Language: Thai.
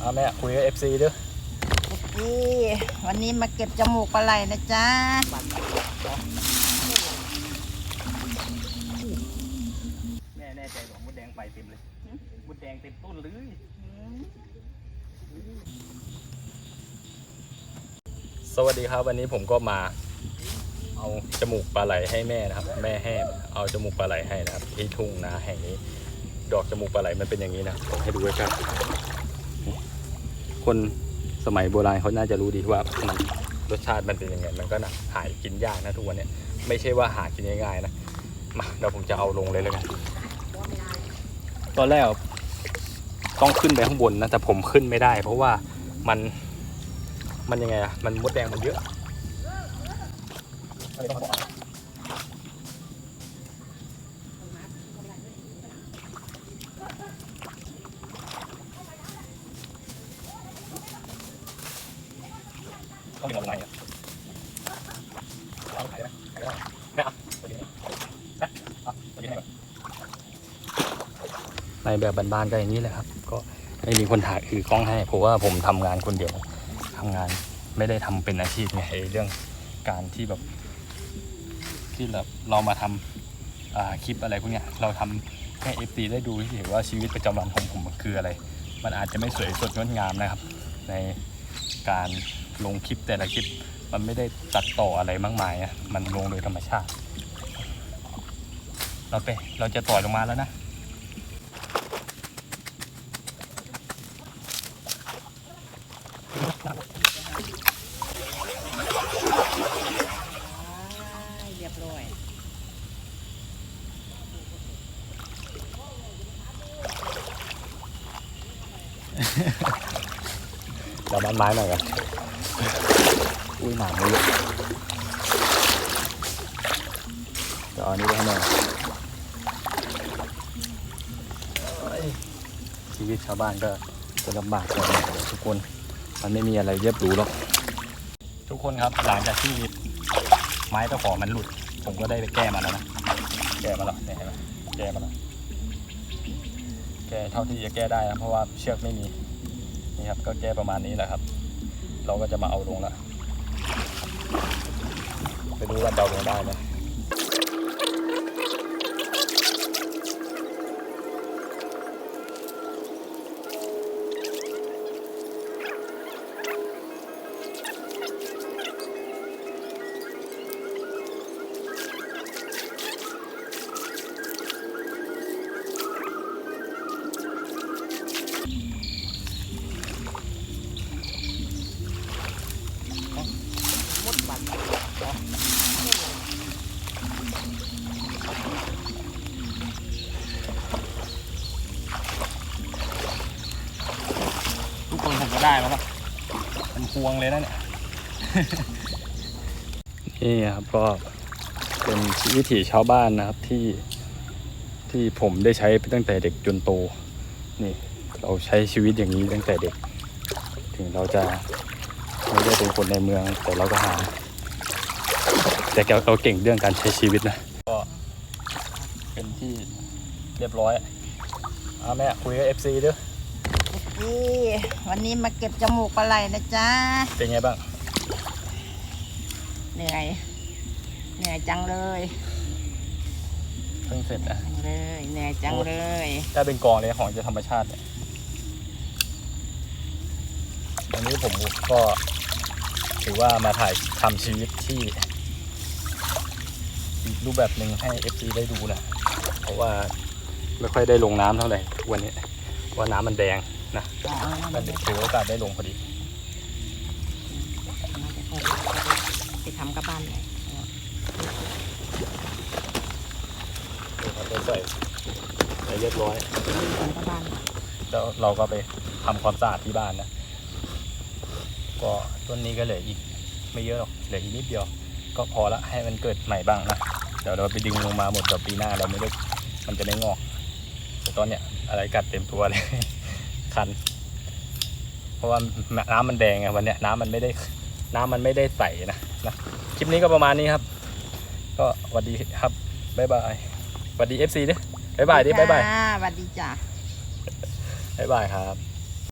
เอาแม่คุยกับเอฟซีด้วยนี่วันนี้มาเก็บจมูกปลาไหลนะจ๊ะแม่แน่ใจว่ามดแดงไปเต็มเลยมดแดงเต็มต้นเลยสวัสดีครับวันนี้ผมก็มา เอาจมูกปลาไหลให้แม่นะครับ แม่ให้เอาจมูกปลาไหลให้นะครับที่ทุ่งนาแห่งนี้ ดอกจมูกปลาไหลมันเป็นอย่างนี้นะผมให้ดูไว้ครับ คนสมัยโบราณเขาน่าจะรู้ดีว่ามันรสชาติมันเป็นยังไง มันก็นะหายกินยากนะทุกวันนี้ไม่ใช่ว่าหากินง่ายๆนะมาเดี๋ยวผมจะเอาลงเลยแล้วกันตอนแรกต้องขึ้นไปข้างบนนะแต่ผมขึ้นไม่ได้ เพราะว่ามันมันยังไงอะมันมดแดงมันเยอะ ต้องมีอะไรอะเอาขายนะขายได้ไม่เอาตัวนี้นะเอาตัวนี้ให้ก่อนในแบบบ้านๆก็อย่างนี้แหละครับ ก็ไม่มีคนถ่ายคือกล้องให้เพราะว่าผมทำงานคนเดียวทำงานไม่ได้ทำเป็นอาชีพไงเรื่องการที่แบบ ที่เราเรามาทำอ่าคลิปอะไรพวกเนี้ยเราทำให้เอฟซีได้ดูเฉยๆว่าชีวิตประจำวันของผมมันคืออะไร มันอาจจะไม่สวยสดงดงามนะครับ ในการ ลงคลิปแต่ละคลิป มันไม่ได้ตัดต่ออะไรมากมายอะมันลงโดยธรรมชาติ เราไปเราจะต่อยลงมาแล้วนะเรียบร้อยเราบ้านไม้หน่อยกัน อุ้ยหนามเยอะเดี๋ยวเอาอันนี้ไปให้หน่อยเอ้ยชีวิตชาวบ้านก็จะลำบากกันทุกคน มันไม่มีอะไรเรียบหรูหรอก ทุกคนครับหลังจากที่ไม้ตะขอมันหลุด ผมก็ได้ไปแก้มาแล้วนะ แก้มาแล้วเนี่ยเห็นไหมแก้มาแล้ว แก้เท่าที่จะแก้ได้นะเพราะว่าเชือกไม่มี นี่ครับ ก็แก้ประมาณนี้แหละครับ เราก็จะมาเอาลงแล้วไปดูว่าเราลงได้ไหม ได้มาแล้วเป็นพวงเลยนะเนี่ย นี่ครับก็เป็นวิถีชาวบ้านนะครับที่ที่ผมได้ใช้ตั้งแต่เด็กจนโต นี่เราใช้ชีวิตอย่างนี้ตั้งแต่เด็ก ถึงเราจะไม่ได้เป็นคนในเมืองแต่เราก็หา แต่เราเก่งเรื่องการใช้ชีวิตนะ ก็เป็นที่เรียบร้อยเอาแม่คุยกับ FC ด้วย นี่วันนี้มาเก็บจมูกปลาไหลนะจ๊ะ เป็นไงบ้าง เหนื่อย เหนื่อยจังเลยเพิ่งเสร็จนะ จังเลย เหนื่อยจังเลยถ้าเป็นกองเลยของจะธรรมชาติเนี่ยอันนี้ผมก็ถือว่ามาถ่ายทำชีวิตที่อีกรูปแบบหนึ่งให้ FC ได้ดูนะ เพราะว่าไม่ค่อยได้ลงน้ำเท่าไหร่ทุกวันนี้ เพราะว่าน้ำมันแดง นะก็ถือโอกาสได้ลงพอดีไปทำกับบ้านเลยเดี๋ยวเราไปใส่ใส่เรียบร้อยทำกับบ้านแล้วเราก็ไปทำความสะอาดที่บ้านนะ ก็ต้นนี้ก็เหลืออีกไม่เยอะหรอกเหลืออีกนิดเดียว ก็พอละให้มันเกิดใหม่บ้างนะเดี๋ยวเราไปดึงลงมาหมดเดี๋ยวปีหน้าเราไม่ได้มันจะไม่งอกแต่ตอนเนี้ยอะไรกัดเต็มตัวเลย คัน เพราะว่าน้ำมันแดงไงวันเนี้ยน้ำมันไม่ได้ น้ำมันไม่ได้ใสนะนะคลิปนี้ก็ประมาณนี้ครับ ก็สวัสดีครับบ๊ายบายสวัสดี FC ดิบ๊ายบายดิบ๊ายบายสวัสดีจ้าบ๊ายบายครับ